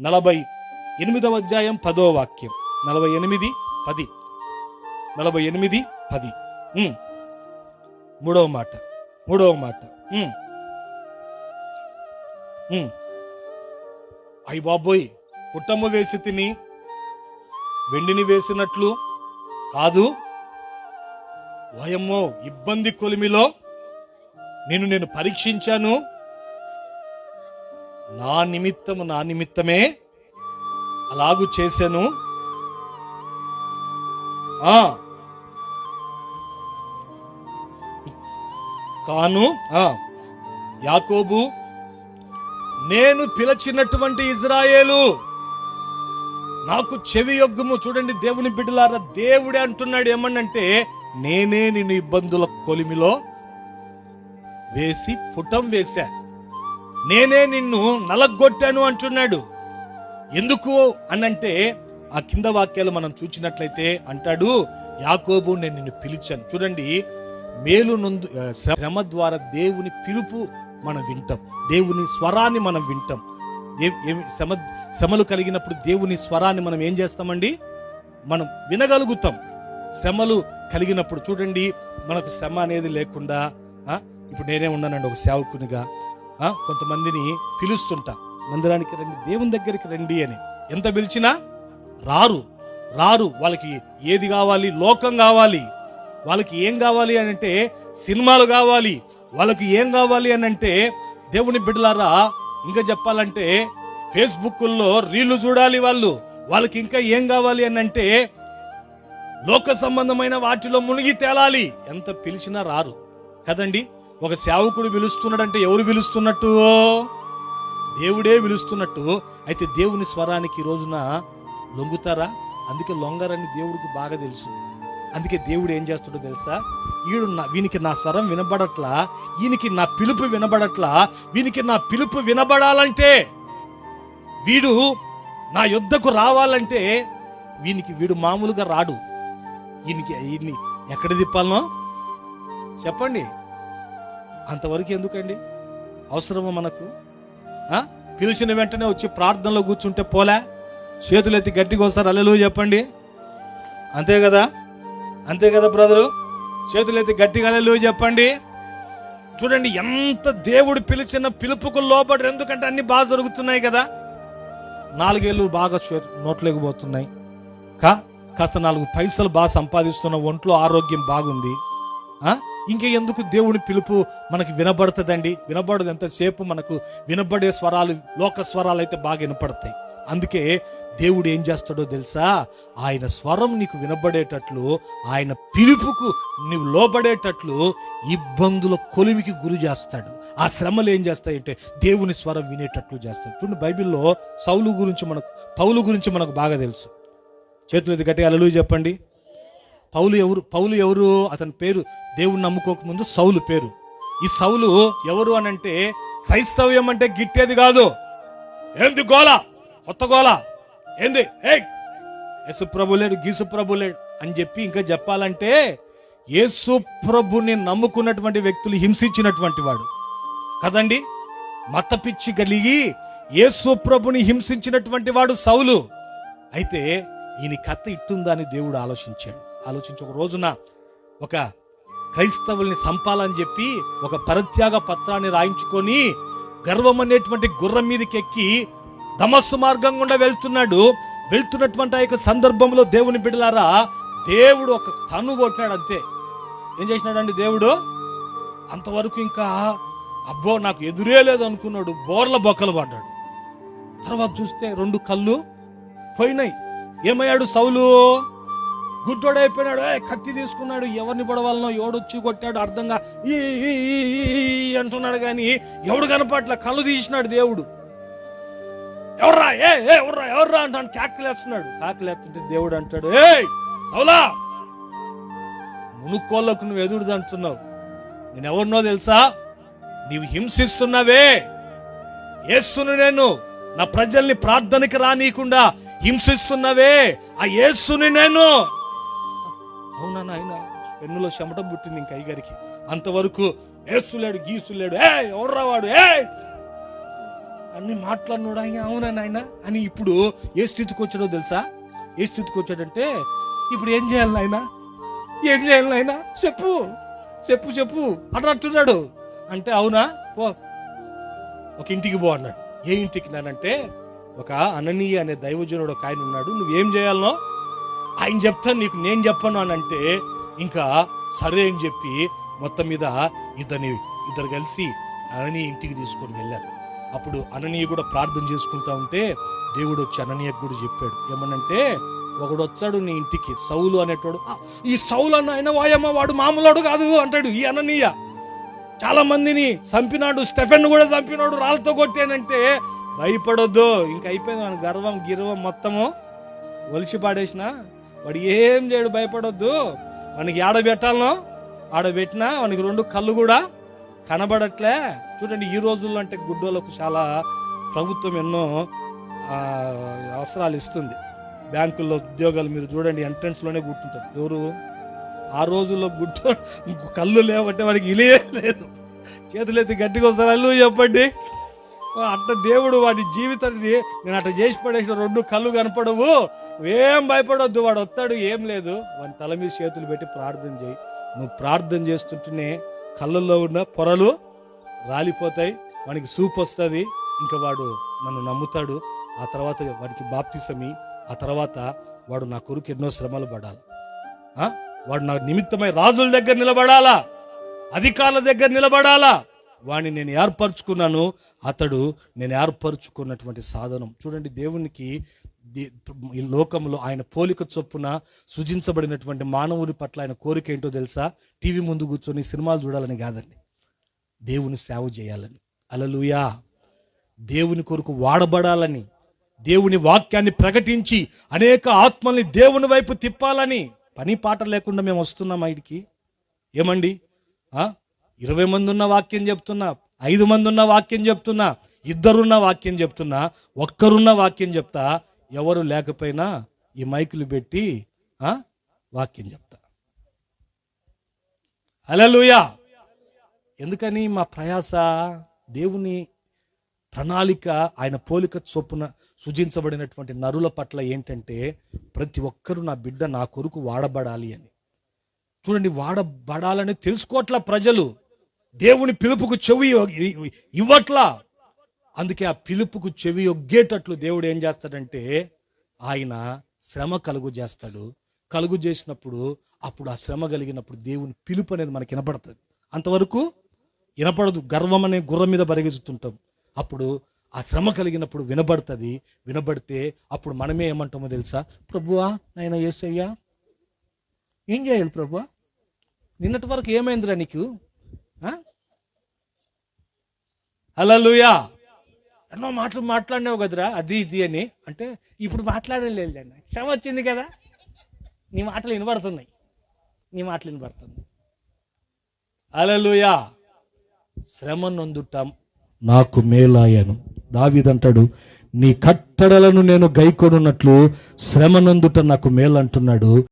నలభై ఎనిమిదవ అధ్యాయం పదో వాక్యం. నలభై ఎనిమిది పది. నలభై ఎనిమిది పది. మూడవ మాట. మూడవ మాట. అయ్య బాబోయ్ పుట్టమ్మ వేసి తిని వెండిని వేసినట్లు కాదు. వయమ్మో ఇబ్బంది కొలిమిలో నేను నేను పరీక్షించాను. నా నిమిత్తము నా నిమిత్తమే అలాగు చేశాను. కాను యాకోబు నేను పిలచినటువంటి ఇజ్రాయేలు నాకు చెవి యొగ్గము చూడండి దేవుని బిడ్డలారా దేవుడే అంటున్నాడు ఏమనంటే నేనే నిన్ను ఇబ్బందుల కొలిమిలో వేసి పుటం వేశా. నేనే నిన్ను నలగొట్టాను అంటున్నాడు. ఎందుకు అనంటే ఆ కింద వాక్యాలు మనం చూచినట్లయితే అంటాడు యాకోబు నేను నిన్ను పిలిచాను. చూడండి మేలు నొందు శ్రమ ద్వారా దేవుని పిలుపు మనం వింటాం. దేవుని స్వరాన్ని మనం వింటాం. ఏ- ఏమి శ్రమ శ్రమలు కలిగినప్పుడు దేవుని స్వరాన్ని మనం ఏం చేస్తామండి? మనం వినగలుగుతాం. శ్రమలు కలిగినప్పుడు చూడండి మనకు శ్రమ అనేది లేకుండా ఆ, ఇప్పుడు నేనే ఉన్నానండి ఒక సేవకునిగా. కొంతమందిని పిలుస్తుంటా. మందిరానికి రండి దేవుని దగ్గరికి రండి అని. ఎంత పిలిచినా రారు. రారు. వాళ్ళకి ఏది కావాలి? లోకం కావాలి. వాళ్ళకి ఏం కావాలి అని అంటే సినిమాలు కావాలి. వాళ్ళకి ఏం కావాలి అని అంటే దేవుని బిడ్డలారా ఇంకా చెప్పాలంటే ఫేస్బుక్లో రీళ్ళు చూడాలి వాళ్ళు. వాళ్ళకి ఇంకా ఏం కావాలి అని అంటే లోక సంబంధమైన వాటిలో మునిగి తేలాలి. ఎంత పిలిచినా రారు. కదండి? ఒక సేవకుడు పిలుస్తున్నాడంటే ఎవరు పిలుస్తున్నట్టు? దేవుడే పిలుస్తున్నట్టు. అయితే దేవుని స్వరానికి ఈ రోజున లొంగుతారా? అందుకే లొంగరని దేవుడికి బాగా తెలుసు. అందుకే దేవుడు ఏం చేస్తాడో తెలుసా? ఈడు నా వీనికి నా స్వరం వినబడట్లా. ఈయనకి నా పిలుపు వినబడట్లా. వీనికి నా పిలుపు వినబడాలంటే వీడు నా యుద్ధకు రావాలంటే వీనికి వీడు మామూలుగా రాడు. ఈయనకి ఈయన్ని ఎక్కడ తిప్పాలనో? చెప్పండి. అంతవరకు ఎందుకండి? అవసరమా మనకు? పిలిచిన వెంటనే వచ్చి ప్రార్థనలో కూర్చుంటే పోలే? చేతులు ఎత్తి గట్టిగా వస్తారు. అల్లెలు చెప్పండి. అంతే కదా? అంతే కదా బ్రదరు? చేతులు ఎత్తి గట్టిగా అల్లెలు చెప్పండి. చూడండి ఎంత దేవుడు పిలిచిన పిలుపుకు లోబడి ఎందుకంటే అన్ని బాగా జరుగుతున్నాయి కదా? నాలుగేళ్ళు బాగా చే- నోట్లోకి పోతున్నాయి. కా కాస్త నాలుగు పైసలు బాగా సంపాదిస్తున్న ఒంట్లో ఆరోగ్యం బాగుంది. ఇంకా ఎందుకు దేవుని పిలుపు మనకి వినబడుతుందండి? వినబడదు ఎంతసేపు మనకు వినబడే స్వరాలు లోక స్వరాలు అయితే బాగా వినపడతాయి. అందుకే దేవుడు ఏం చేస్తాడో తెలుసా? ఆయన స్వరం నీకు వినబడేటట్లు ఆయన పిలుపుకు నీవు లోబడేటట్లు ఇబ్బందుల కొలిమికి గురి చేస్తాడు. ఆ శ్రమలు ఏం చేస్తాయంటే దేవుని స్వరం వినేటట్లు చేస్తాడు చూడండి బైబిల్లో సౌలు గురించి మనకు పౌలు గురించి మనకు బాగా తెలుసు. చేతులు ఎత్తి గట్టిగా అలలు చెప్పండి. పౌలు ఎవరు పౌలు ఎవరు? అతని పేరు దేవుడు నమ్ముకోకముందు సౌలు పేరు. ఈ సౌలు ఎవరు అని అంటే క్రైస్తవ్యం అంటే గిట్టేది కాదు. ఏంది గోల? కొత్త గోల? ఏంది? యేసు ప్రభు లేడు గీసు ప్రభు లేడు అని చెప్పి ఇంకా చెప్పాలంటే యేసు ప్రభుని నమ్ముకున్నటువంటి వ్యక్తులు హింసించినటువంటి వాడు. కదండి? మత పిచ్చి కలిగి యేసు ప్రభుని హింసించినటువంటి వాడు సౌలు. అయితే ఈయన కథ ఇట్టుందా అని దేవుడు ఆలోచించాడు. ఆలోచించి ఒక రోజున ఒక క్రైస్తవుల్ని సంపాలని చెప్పి ఒక పరిత్యాగ పత్రాన్ని రాయించుకొని గర్వం అనేటువంటి గుర్రం మీదకి ఎక్కి మార్గం గుండా వెళ్తున్నాడు. వెళ్తున్నటువంటి ఆ యొక్క సందర్భంలో దేవుని బిడలారా దేవుడు ఒక తను కొట్టాడు అంతే. ఏం చేసినాడండి దేవుడు? అంతవరకు ఇంకా అబ్బో నాకు ఎదురే లేదు అనుకున్నాడు. బోర్ల బొక్కలు పడ్డాడు. తర్వాత చూస్తే రెండు కళ్ళు పోయినాయి. ఏమయ్యాడు సౌలు? గుడ్డోడైపోయినాడు ఏ కత్తి తీసుకున్నాడు. ఎవరిని పొడవాలనో ఎవడొచ్చి కొట్టాడు అర్థంగా ఈ అంటున్నాడు కానీ ఎవడు కనపట్ల కళ్ళు తీసినాడు దేవుడు. ఎవర్రా? ఏ ఏ ఎవర్రా? ఎవర్రా అంటాను క్యాకిలేస్తున్నాడు కాకిలేస్తుంటే దేవుడు అంటాడు ఏ సౌలా! మునుక్కోళ్ళకు నువ్వు ఎదురుది అంటున్నావు. నేను ఎవరినో తెలుసా? నీవు హింసిస్తున్నావే. యేసును నేను నా ప్రజల్ని ప్రార్థనకి రానీయకుండా హింసిస్తున్నవే. ఆ యేసుని నేను అవునా నాయన? పెన్నులో చెమట పుట్టింది ఇంక అయ్యగారికి. అంతవరకు ఏసులేడు గీసులేడు ఏ ఎవర్రా వాడు ఏ అన్ని మాట్లాడినాడు ఆయన అవునా నాయన? అని ఇప్పుడు ఏ స్థితికి వచ్చాడో తెలుసా? ఏ స్థితికి వచ్చాడంటే ఇప్పుడు ఏం చేయాలి నాయన? ఏం చేయాలి నాయన? చెప్పు. చెప్పు చెప్పు. అన్నట్టున్నాడు అంటే అవునా? పో. ఒక ఇంటికి పో అన్నాడు. ఏ ఇంటికి నానంటే ఒక అననీయ అనే దైవజనుడు ఒక ఆయన ఉన్నాడు. నువ్వేం చేయాలనో ఆయన చెప్తాను నీకు నేను చెప్పను అని అంటే ఇంకా సరే అని చెప్పి మొత్తం మీద ఇద్దరిని ఇద్దరు కలిసి అనని ఇంటికి తీసుకొని వెళ్ళారు. అప్పుడు అననీయ కూడా ప్రార్థన చేసుకుంటా ఉంటే దేవుడు వచ్చి అననీయకు కూడా చెప్పాడు. ఏమనంటే ఒకడు వచ్చాడు నీ ఇంటికి సౌలు అనేటోడు ఈ సౌలు అన్న ఆయన వాయమ్మ వాడు మామూలోడు కాదు అంటాడు ఈ అననీయ. చాలా మందిని చంపినాడు స్టెఫెన్ కూడా చంపినాడు రాళ్ళతో కొట్టానంటే భయపడొద్దు. ఇంక అయిపోయింది మన గర్వం గిర్వం మొత్తము ఒలిసి పాడేసిన వాడు ఏం చేయడు భయపడొద్దు. మనకి ఆడ పెట్టాలనో ఆడ పెట్టినా మనకి రెండు కళ్ళు కూడా కనబడట్లే. చూడండి ఈ రోజుల్లో అంటే గుడ్డోళ్ళకు చాలా ప్రభుత్వం ఎన్నో అవసరాలు ఇస్తుంది. బ్యాంకుల్లో ఉద్యోగాలు మీరు చూడండి ఎంట్రన్స్లోనే కూర్చుంటారు. ఎవరు? ఆ రోజుల్లో గుడ్డో కళ్ళు లేవంటే వాడికి ఇలే లేదు. చేతులు ఎత్తి గట్టిగా వస్తారు అల్లు చెప్పండి. అట్ట దేవుడు వాడి జీవితాన్ని నేను అట్ట చేసి పడేసిన రెండు కళ్ళు కనపడవు. ఏం భయపడొద్దు వాడు వస్తాడు ఏం లేదు. వాడి తల మీద చేతులు పెట్టి ప్రార్థన చేయి. నువ్వు ప్రార్థన చేస్తుంటేనే కళ్ళల్లో ఉన్న పొరలు రాలిపోతాయి వానికి సూప్ వస్తుంది. ఇంకా వాడు నన్ను నమ్ముతాడు. ఆ తర్వాత వాడికి బాప్తిసమి ఆ తర్వాత వాడు నా కొరకు ఎన్నో శ్రమలు పడాలి. వాడు నా నిమిత్తమై రాజుల దగ్గర నిలబడాలా? అధికారుల దగ్గర నిలబడాలా? వాడిని నేను ఏర్పరచుకున్నాను అతడు నేను ఏర్పరచుకున్నటువంటి సాధనం. చూడండి దేవునికి దే- ఈ లోకంలో ఆయన పోలిక చొప్పున సృజించబడినటువంటి మానవుని పట్ల ఆయన కోరిక ఏంటో తెలుసా? టీవీ ముందు కూర్చొని సినిమాలు చూడాలని కాదండి. దేవుని సేవ చేయాలని. అలలుయా! దేవుని కొరకు వాడబడాలని దేవుని వాక్యాన్ని ప్రకటించి అనేక ఆత్మల్ని దేవుని వైపు తిప్పాలని. పని పాట లేకుండా మేము వస్తున్నాం ఆయనకి ఏమండి? ఇరవై మంది ఉన్న వాక్యం చెప్తున్నా ఐదు మంది ఉన్న వాక్యం చెప్తున్నా ఇద్దరున్న వాక్యం చెప్తున్నా ఒక్కరున్న వాక్యం చెప్తా ఎవరు లేకపోయినా ఈ మైకులు పెట్టి వాక్యం చెప్తా. అలలుయా ఎందుకని మా ప్రయాస? దేవుని ప్రణాళిక ఆయన పోలిక చొప్పున సృజించబడినటువంటి నరుల పట్ల ఏంటంటే ప్రతి ఒక్కరూ నా బిడ్డ నా కొరకు వాడబడాలి అని. చూడండి వాడబడాలని తెలుసుకోవట్ల ప్రజలు. దేవుని పిలుపుకు చెవి ఇవ్వట్లా. అందుకే ఆ పిలుపుకు చెవి ఒగ్గేటట్లు దేవుడు ఏం చేస్తాడంటే ఆయన శ్రమ కలుగు చేస్తాడు. కలుగు చేసినప్పుడు అప్పుడు ఆ శ్రమ కలిగినప్పుడు దేవుని పిలుపు అనేది మనకి వినపడుతుంది. అంతవరకు వినపడదు. గర్వం అనే గుర్రం మీద పరిగెత్తుతుంటాం. అప్పుడు ఆ శ్రమ కలిగినప్పుడు వినబడుతుంది. వినబడితే అప్పుడు మనమే ఏమంటామో తెలుసా? ప్రభువా నాయన ఏసయ్యా ఏం చేయాలి ప్రభువా? నిన్నటి వరకు ఏమైందిరా నీకు? హలలుయా ఎన్నో మాటలు మాట్లాడినావు కదరా అది ఇది అని. అంటే ఇప్పుడు మాట్లాడలేదు క్షమ వచ్చింది కదా. నీ మాటలు వినబడుతున్నాయి. నీ మాటలు వినబడుతుంది అలలుయా శ్రమ నొందుటం నాకు మేలాయను దావిదంటాడు నీ కట్టడలను నేను గైకొనున్నట్లు శ్రమ నొందుట నాకు మేలంటున్నాడు.